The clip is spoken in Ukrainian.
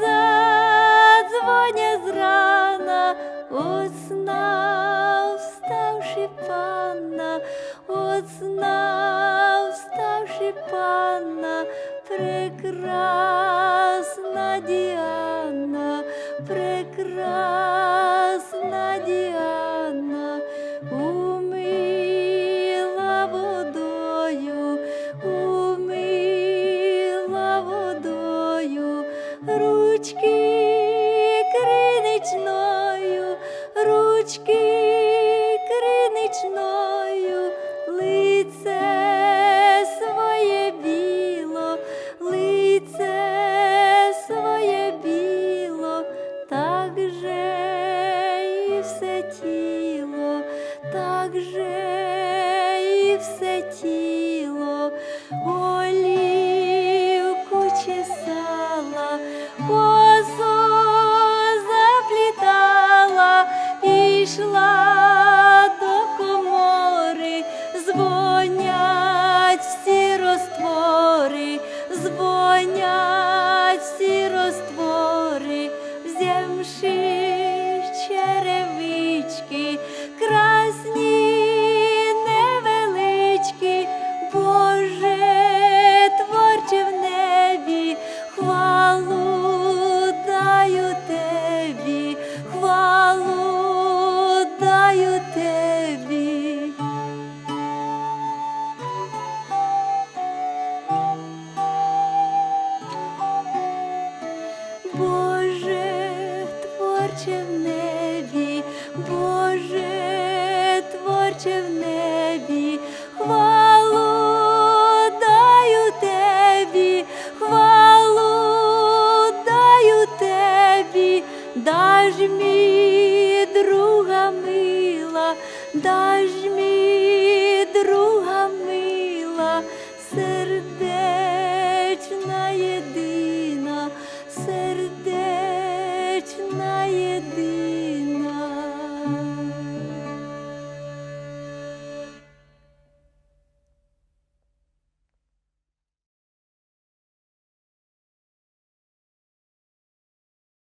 задзвоня зрана, от сна вставши панна, от сна тіло, так же і все тіло, творче в небі, Боже, творче в небі, хвалу даю тебі, хвалу даю тебі, даж мій